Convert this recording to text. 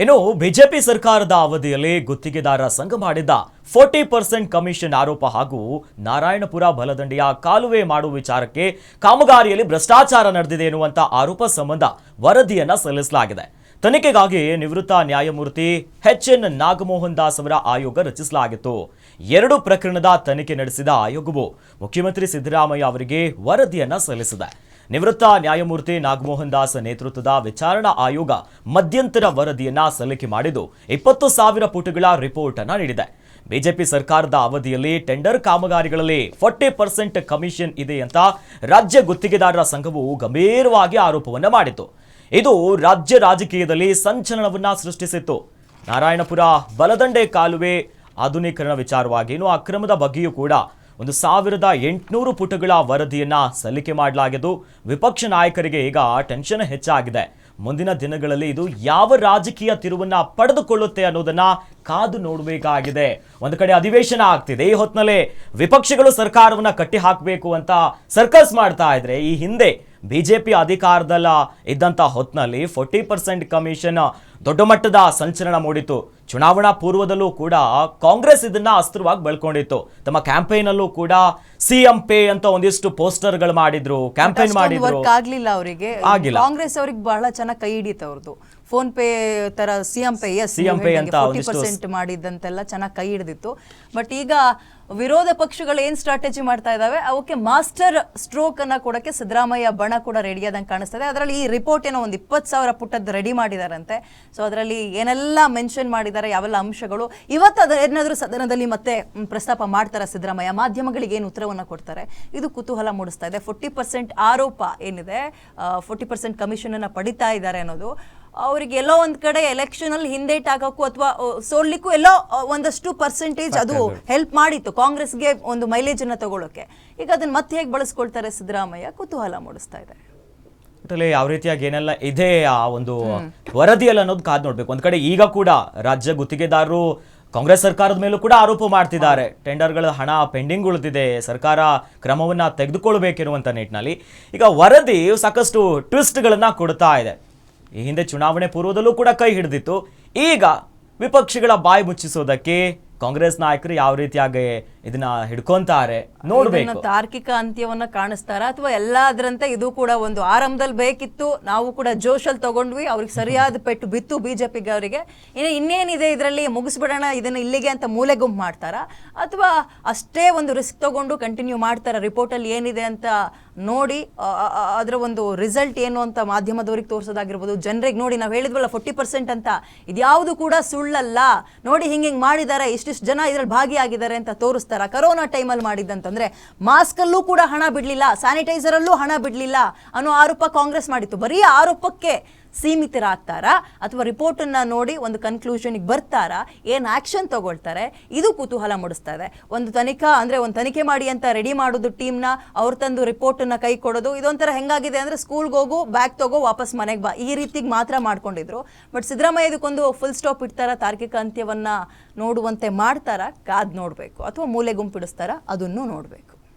ಇನ್ನು ಬಿಜೆಪಿ ಸರ್ಕಾರದ ಅವಧಿಯಲ್ಲಿ ಗುತ್ತಿಗೆದಾರ ಸಂಘ ಮಾಡಿದ್ದ ಫೋರ್ಟಿ ಪರ್ಸೆಂಟ್ ಕಮಿಷನ್ ಆರೋಪ ಹಾಗೂ ನಾರಾಯಣಪುರ ಬಲದಂಡೆಯ ಕಾಲುವೆ ಮಾಡುವ ವಿಚಾರಕ್ಕೆ ಕಾಮಗಾರಿಯಲ್ಲಿ ಭ್ರಷ್ಟಾಚಾರ ನಡೆದಿದೆ ಎನ್ನುವಂತ ಆರೋಪ ಸಂಬಂಧ ವರದಿಯನ್ನ ಸಲ್ಲಿಸಲಾಗಿದೆ. ತನಿಖೆಗಾಗಿ ನಿವೃತ್ತ ನ್ಯಾಯಮೂರ್ತಿ ಎಚ್ ಎನ್ ನಾಗಮೋಹನ್ ದಾಸ್ ಅವರ ಆಯೋಗ ರಚಿಸಲಾಗಿತ್ತು. ಎರಡು ಪ್ರಕರಣದ ತನಿಖೆ ನಡೆಸಿದ ಆಯೋಗವು ಮುಖ್ಯಮಂತ್ರಿ ಸಿದ್ದರಾಮಯ್ಯ ಅವರಿಗೆ ವರದಿಯನ್ನ ಸಲ್ಲಿಸಿದೆ. ನಿವೃತ್ತ ನ್ಯಾಯಮೂರ್ತಿ ನಾಗಮೋಹನ್ ದಾಸ್ ನೇತೃತ್ವದ ವಿಚಾರಣಾ ಆಯೋಗ ಮಧ್ಯಂತರ ವರದಿಯನ್ನ ಸಲ್ಲಿಕೆ ಮಾಡಿದ್ದು ಇಪ್ಪತ್ತು ಸಾವಿರ ಪುಟಗಳ ರಿಪೋರ್ಟ್ ಅನ್ನ ನೀಡಿದೆ. ಬಿಜೆಪಿ ಸರ್ಕಾರದ ಅವಧಿಯಲ್ಲಿ ಟೆಂಡರ್ ಕಾಮಗಾರಿಗಳಲ್ಲಿ ಫೋರ್ಟಿ ಪರ್ಸೆಂಟ್ ಕಮಿಷನ್ ಇದೆ ಅಂತ ರಾಜ್ಯ ಗುತ್ತಿಗೆದಾರರ ಸಂಘವು ಗಂಭೀರವಾಗಿ ಆರೋಪವನ್ನು ಮಾಡಿತು ಇದು ರಾಜ್ಯ ರಾಜಕೀಯದಲ್ಲಿ ಸಂಚಲನವನ್ನ ಸೃಷ್ಟಿಸಿತ್ತು. ನಾರಾಯಣಪುರ ಬಲದಂಡೆ ಕಾಲುವೆ ಆಧುನೀಕರಣ ವಿಚಾರವಾಗಿ ಇನ್ನು ಅಕ್ರಮದ ಬಗ್ಗೆಯೂ ಕೂಡ ಒಂದು ಸಾವಿರದ ಎಂಟುನೂರು ಪುಟಗಳ ವರದಿಯನ್ನ ಸಲ್ಲಿಕೆ ಮಾಡಲಾಗಿದ್ದು, ವಿಪಕ್ಷ ನಾಯಕರಿಗೆ ಈಗ ಟೆನ್ಷನ್ ಹೆಚ್ಚಾಗಿದೆ. ಮುಂದಿನ ದಿನಗಳಲ್ಲಿ ಇದು ಯಾವ ರಾಜಕೀಯ ತಿರುವನ್ನ ಪಡೆದುಕೊಳ್ಳುತ್ತೆ ಅನ್ನೋದನ್ನ ಕಾದು ನೋಡಬೇಕಾಗಿದೆ. ಒಂದು ಕಡೆ ಅಧಿವೇಶನ ಆಗ್ತಿದೆ. ಈ ಹೊತ್ತಿನಲ್ಲಿ ವಿಪಕ್ಷಗಳು ಸರ್ಕಾರವನ್ನ ಕಟ್ಟಿ ಹಾಕಬೇಕು ಅಂತ ಸರ್ಕಸ್ ಮಾಡ್ತಾ ಇದ್ರೆ ಈ ಹಿಂದೆ ಬಿಜೆಪಿ ಅಧಿಕಾರದಲ್ಲ ಇದ್ದಂತ ಹೊತ್ತಿನಲ್ಲಿ ಫೋರ್ಟಿ ಪರ್ಸೆಂಟ್ ಕಮಿಷನ್ ದೊಡ್ಡ ಮಟ್ಟದ ಸಂಚಲನ ಮೂಡಿತು ಚುನಾವಣಾ ಪೂರ್ವದಲ್ಲೂ ಕೂಡ ಕಾಂಗ್ರೆಸ್ ಇದನ್ನ ಅಸ್ತ್ರವಾಗಿ ಬೆಳ್ಕೊಂಡಿತ್ತು. ತಮ್ಮ ಕ್ಯಾಂಪೇನ್ ಅಲ್ಲೂ ಕೂಡ ಸಿಎಂ ಪೇ ಅಂತ ಒಂದಿಷ್ಟು ಪೋಸ್ಟರ್ಗಳು ಮಾಡಿದ್ರು ಕ್ಯಾಂಪೇನ್ ಮಾಡಿದ್ರು. ಆಗಲಿಲ್ಲ ಅವರಿಗೆ. ಆಗಿಲ್ಲ. ಕಾಂಗ್ರೆಸ್ ಅವ್ರಿಗೆ ಬಹಳ ಚೆನ್ನಾಗಿ ಕೈ ಹಿಡಿತು ಅವ್ರದ್ದು ಫೋನ್ ಪೇ ತರ CM pay C M pay ಅಂತ ಒಂದಿಷ್ಟು ಪರ್ಸೆಂಟ್ ಮಾಡಿದ್ದಂತೆಲ್ಲ ಚೆನ್ನಾಗಿ ಕೈ ಹಿಡಿದಿತ್ತು. ಬಟ್ ಈಗ ವಿರೋಧ ಪಕ್ಷಗಳು ಏನು ಸ್ಟ್ರಾಟಜಿ ಮಾಡ್ತಾ ಇದ್ದಾವೆ? ಅವಕ್ಕೆ ಮಾಸ್ಟರ್ ಸ್ಟ್ರೋಕ್ ಅನ್ನ ಕೊಡಕ್ಕೆ ಸಿದ್ದರಾಮಯ್ಯ ಬಣ ಕೂಡ ರೆಡಿ ಆದಂಗೆ ಕಾಣಿಸ್ತದೆ. ಅದರಲ್ಲಿ ಈ ರಿಪೋರ್ಟ್ ಏನೋ ಒಂದು ಇಪ್ಪತ್ತು ಸಾವಿರ ಪುಟ್ಟದ್ದು ರೆಡಿ ಮಾಡಿದಾರಂತೆ. ಸೊ ಅದರಲ್ಲಿ ಏನೆಲ್ಲ ಮೆನ್ಷನ್ ಮಾಡಿದ್ದಾರೆ ಯಾವೆಲ್ಲ ಅಂಶಗಳು? ಇವತ್ತು ಅದ ಏನಾದರೂ ಸದನದಲ್ಲಿ ಮತ್ತೆ ಪ್ರಸ್ತಾಪ ಮಾಡ್ತಾರೆ ಸಿದ್ದರಾಮಯ್ಯ? ಮಾಧ್ಯಮಗಳಿಗೆ ಏನು ಉತ್ತರವನ್ನು ಕೊಡ್ತಾರೆ? ಇದು ಕುತೂಹಲ ಮೂಡಿಸ್ತಾ ಇದೆ. ಫೋರ್ಟಿ ಪರ್ಸೆಂಟ್ ಆರೋಪ ಏನಿದೆ? ಫೋರ್ಟಿ ಪರ್ಸೆಂಟ್ ಕಮಿಷನ್ ಅನ್ನ ಪಡಿತಾ ಇದ್ದಾರೆ ಅನ್ನೋದು. ಅವ್ರಿಗೆ ಎಲ್ಲೋ ಒಂದ್ ಕಡೆ ಎಲೆಕ್ಷನ್ ಅಲ್ಲಿ ಹಿಂದೇಟ್ ಹಾಕಕ್ಕೂ ಅಥವಾ ಸೋಲ್ಲಿಕ್ಕೂ ಎಲ್ಲೋ ಒಂದಷ್ಟು ಪರ್ಸೆಂಟೇಜ್ ಅದು ಹೆಲ್ಪ್ ಮಾಡಿತ್ತು ಕಾಂಗ್ರೆಸ್ಗೆ ಒಂದು ಮೈಲೇಜ್ ಅನ್ನ ತಗೊಳ್ಳೋಕೆ ಈಗ ಅದನ್ನ ಮತ್ತೆ ಹೇಗೆ ಬಳಸ್ಕೊಳ್ತಾರೆ ಸಿದ್ದರಾಮಯ್ಯ? ಕುತೂಹಲ ಮೂಡಿಸ್ತಾ ಇದೆ. ಒಟ್ಟಲ್ಲಿ ಯಾವ ರೀತಿಯಾಗಿ ಏನೆಲ್ಲ ಇದೆ ಆ ಒಂದು ವರದಿಯಲ್ಲಿ ಅನ್ನೋದು ಕಾದ್ ನೋಡ್ಬೇಕು. ಒಂದ್ ಕಡೆ ಈಗ ಕೂಡ ರಾಜ್ಯ ಗುತ್ತಿಗೆದಾರರು ಕಾಂಗ್ರೆಸ್ ಸರ್ಕಾರದ ಮೇಲೂ ಕೂಡ ಆರೋಪ ಮಾಡ್ತಿದ್ದಾರೆ. ಟೆಂಡರ್ಗಳ ಹಣ ಪೆಂಡಿಂಗ್ ಉಳಿದಿದೆ. ಸರ್ಕಾರ ಕ್ರಮವನ್ನ ತೆಗೆದುಕೊಳ್ಬೇಕಿರುವಂಥ ನಿಟ್ಟಿನಲ್ಲಿ. ಈಗ ವರದಿ ಸಾಕಷ್ಟು ಟ್ವಿಸ್ಟ್ಗಳನ್ನು ಕೊಡ್ತಾ ಇದೆ. ಈ ಹಿಂದೆ ಚುನಾವಣೆ ಪೂರ್ವದಲ್ಲೂ ಕೂಡ ಕೈ ಹಿಡಿದಿತ್ತು. ಈಗ ವಿಪಕ್ಷಗಳ ಬಾಯಿ ಮುಚ್ಚಿಸೋದಕ್ಕೆ ಕಾಂಗ್ರೆಸ್ ನಾಯಕರು ಯಾವ ರೀತಿಯಾಗಿ ಇದನ್ನ ಹಿಡ್ಕೊಂತಾರೆ. ನೋಡ್ಬೇಕು. ತಾರ್ಕಿಕ ಅಂತ್ಯವನ್ನ ಕಾಣಿಸ್ತಾರ? ಅಥವಾ ಎಲ್ಲಾದ್ರಂತೆ ಇದು ಕೂಡ ಒಂದು ಆರಂಭದಲ್ಲಿ ಬೇಕಿತ್ತು, ನಾವು ಕೂಡ ಜೋಶಲ್ ತಗೊಂಡ್ವಿ, ಅವ್ರಿಗೆ ಸರಿಯಾದ ಪೆಟ್ಟು ಬಿತ್ತು ಬಿಜೆಪಿಗೆ ಅವರಿಗೆ. ಇನ್ನು ಇನ್ನೇನಿದೆ ಇದರಲ್ಲಿ ಮುಗಿಸ್ಬಿಡೋಣ, ಇದನ್ನ ಇಲ್ಲಿಗೆ ಅಂತ ಮೂಲೆ ಗುಂಪು ಮಾಡ್ತಾರ? ಅಥವಾ ಅಷ್ಟೇ ಒಂದು ರಿಸ್ಕ್ ತಗೊಂಡು ಕಂಟಿನ್ಯೂ ಮಾಡ್ತಾರ? ರಿಪೋರ್ಟಲ್ಲಿ ಏನಿದೆ ಅಂತ ನೋಡಿ ಅದರ ಒಂದು ರಿಸಲ್ಟ್ ಏನು ಅಂತ ಮಾಧ್ಯಮದವ್ರಿಗೆ ತೋರಿಸೋದಾಗಿರ್ಬೋದು. ಜನರಿಗೆ ನೋಡಿ, ನಾವು ಹೇಳಿದ್ವಲ್ಲ ಫೋರ್ಟಿ ಪರ್ಸೆಂಟ್ ಅಂತ. ಇದ್ಯಾವುದು ಕೂಡ ಸುಳ್ಳಲ್ಲ. ನೋಡಿ ಹಿಂಗೆ ಹಿಂಗೆ ಮಾಡಿದ್ದಾರೆ ಇಷ್ಟಿಷ್ಟು ಜನ ಇದ್ರಲ್ಲಿ ಭಾಗಿಯಾಗಿದ್ದಾರೆ ಅಂತ ತೋರಿಸ್ತಾರ ಕರೋನಾ ಟೈಮಲ್ಲಿ ಮಾಡಿದ್ದಂತಂದ್ರೆ ಮಾಸ್ಕಲ್ಲೂ ಕೂಡ ಹಣ ಬಿಡಲಿಲ್ಲ, ಸ್ಯಾನಿಟೈಸರಲ್ಲೂ ಹಣ ಬಿಡಲಿಲ್ಲ ಅನ್ನೋ ಆರೋಪ ಕಾಂಗ್ರೆಸ್ ಮಾಡಿತ್ತು. ಬರೀ ಆರೋಪಕ್ಕೆ ಸೀಮಿತರಾಗ್ತಾರಾ? ಅಥವಾ ರಿಪೋರ್ಟನ್ನು ನೋಡಿ ಒಂದು ಕನ್ಕ್ಲೂಷನಿಗೆ ಬರ್ತಾರಾ? ಏನು ಆ್ಯಕ್ಷನ್ ತಗೊಳ್ತಾರೆ? ಇದು ಕುತೂಹಲ ಮೂಡಿಸ್ತಾ ಇದೆ. ಒಂದು ತನಿಖಾ ಅಂದರೆ ಒಂದು ತನಿಖೆ ಮಾಡಿ ಅಂತ ರೆಡಿ ಮಾಡೋದು ಟೀಮ್ನ ಅವ್ರು ತಂದು ರಿಪೋರ್ಟನ್ನು ಕೈ ಕೊಡೋದು, ಇದೊಂಥರ ಹೆಂಗಾಗಿದೆ ಅಂದರೆ ಸ್ಕೂಲ್ಗೆ ಹೋಗು ಬ್ಯಾಗ್ ತಗೋ, ವಾಪಸ್ ಮನೆಗೆ ಬಾ. ಈ ರೀತಿಗೆ ಮಾತ್ರ ಮಾಡ್ಕೊಂಡಿದ್ರು. ಬಟ್ ಸಿದ್ದರಾಮಯ್ಯ ಇದಕ್ಕೊಂದು ಫುಲ್ ಸ್ಟಾಪ್ ಇಡ್ತಾರಾ? ತಾರ್ಕಿಕ ಅಂತ್ಯವನ್ನು ನೋಡುವಂತೆ ಮಾಡ್ತಾರಾ? ಕಾದ್ ನೋಡಬೇಕು. ಅಥವಾ ಮೂಲೆ ಗುಂಪಿಡಿಸ್ತಾರ? ಅದನ್ನು ನೋಡಬೇಕು.